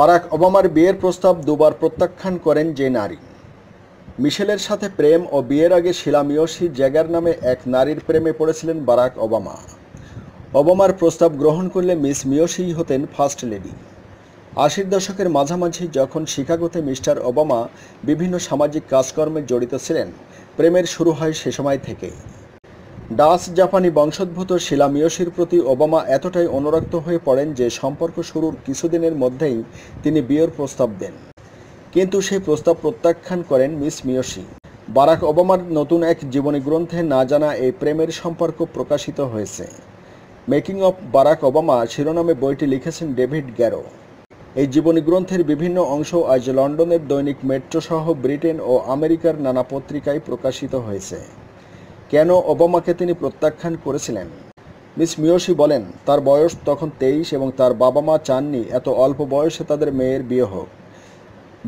Barack ওবামার বিয়ের প্রস্তাব দুবার প্রত্যাখ্যান করেন যে নারী। মিশেলের সাথে প্রেম ও বিয়ের আগে শিলা মিয়োশি জ্যাগার নামে এক নারীর প্রেমে পড়েছিলেন বারাক ওবামা। ওবামার প্রস্তাব গ্রহণ করলে মিস মিয়োশিই হতেন ফার্স্ট লেডি। আশির দশকের মাঝামাঝি যখন শিকাগোতে মিস্টার ওবামা বিভিন্ন সামাজিক কাজকর্মে জড়িত ছিলেন, প্রেমের শুরু হয় সে সময় থেকেই। ডাচ জাপানি বংশোদ্ভূত শিলা মিয়সির প্রতি ওবামা এতটাই অনুরক্ত হয়ে পড়েন যে সম্পর্ক শুরুর কিছুদিনের মধ্যেই তিনি বিয়ের প্রস্তাব দেন। কিন্তু সেই প্রস্তাব প্রত্যাখ্যান করেন মিস মিয়সি। বারাক ওবামার নতুন এক জীবনী গ্রন্থে না জানা এই প্রেমের সম্পর্ক প্রকাশিত হয়েছে। মেকিং অফ বারাক ওবামা শিরোনামে বইটি লিখেছেন ডেভিড গ্যারো। এই জীবনী গ্রন্থের বিভিন্ন অংশ আজ লন্ডনের দৈনিক মেট্রো সহ ব্রিটেন ও আমেরিকার নানা পত্রিকায় প্রকাশিত হয়েছে। কেন ওবামাকে তিনি প্রত্যাখ্যান করেছিলেন? মিস মিয়োশি বলেন, তার বয়স তখন তেইশ এবং তার বাবা মা চাননি, এত অল্প বয়সে তাদের মেয়ের বিয়ে হোক।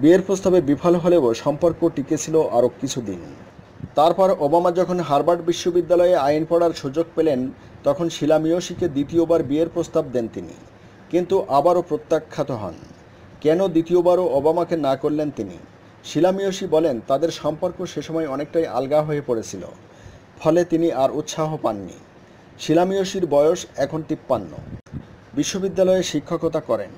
বিয়ের প্রস্তাবে বিফল হলেও সম্পর্ক টিকেছিল আরও কিছুদিন। তারপর ওবামা যখন হার্ভার্ড বিশ্ববিদ্যালয়ে আইন পড়ার সুযোগ পেলেন, তখন শিলা মিয়োশিকে দ্বিতীয়বার বিয়ের প্রস্তাব দেন তিনি, কিন্তু আবারও প্রত্যাখ্যাত হন। কেন দ্বিতীয়বারও ওবামাকে না করলেন তিনি? শিলা মিয়োশি বলেন, তাদের সম্পর্ক সে সময় অনেকটাই আলগা হয়ে পড়েছিল। ফলে তিনি আর উৎসাহ পাননি। শিলা মিয়োশির বয়স এখন তিপ্পান্ন। বিশ্ববিদ্যালয়ে শিক্ষকতা করেন।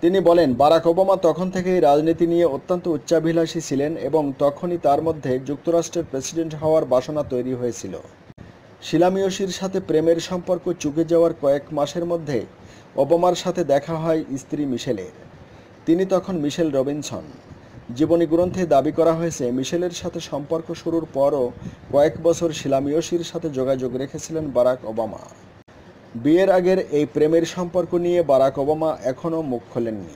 তিনি বলেন, বারাক ওবামা তখন থেকেই রাজনীতি নিয়ে অত্যন্ত উচ্চাভিলাষী ছিলেন এবং তখনই তার মধ্যে যুক্তরাষ্ট্রের প্রেসিডেন্ট হওয়ার বাসনা তৈরি হয়েছিল। শিলামিয়সির সাথে প্রেমের সম্পর্ক চুকে যাওয়ার কয়েক মাসের মধ্যে ওবামার সাথে দেখা হয় স্ত্রী মিশেলের। তিনি তখন মিশেল রবিনসন। জীবনী গ্রন্থে দাবি করা হয়েছে, মিশেলের সাথে সম্পর্ক শুরুর পরও কয়েক বছর শিলামিয়সির সাথে যোগাযোগ রেখেছিলেন বারাক ওবামা। বিয়ের আগের এই প্রেমের সম্পর্ক নিয়ে বারাক ওবামা এখনও মুখ খোলেননি।